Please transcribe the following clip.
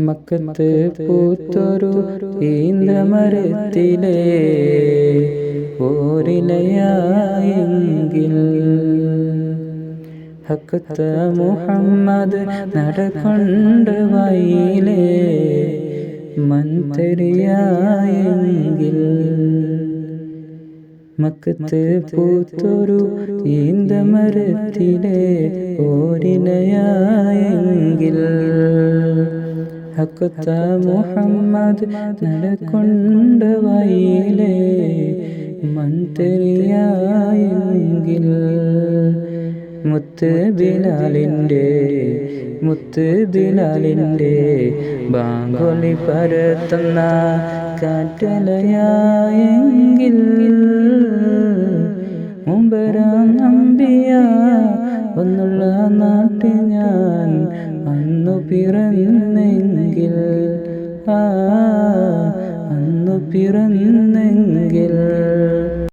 മക്കത്ത് പൂത്തൊരു ഈന്തമരത്തിലെ ഓരിലയായെങ്കിൽ ഹക്കത്ത് മുഹമ്മദ് നടക്കൊണ്ട് വയിലേ മന്ത്രിയായെങ്കിൽ മക്കത്ത് പൂത്തൊരു ഈന്തമരത്തിലെ ഓരിലയായെങ്കിൽ ഹക്കത്ത മുഹമ്മദ് നടക്കൊണ്ട് വയിലേ മന്ത്രിയായെങ്കിൽ മുത്ത് ബിലാലിന്റെ മുത്ത് ബിലാലിന്റെ ബാങ്കൊലി പരത്തുന്ന കാറ്റലയായെങ്കിൽ മുമ്പരാം നമ്പിയ ഒന്നുള്ള നാട്ടിൽ ഞാൻ അന്നു പിറന്നെങ്കിൽ പിറന്നെങ്കിൽ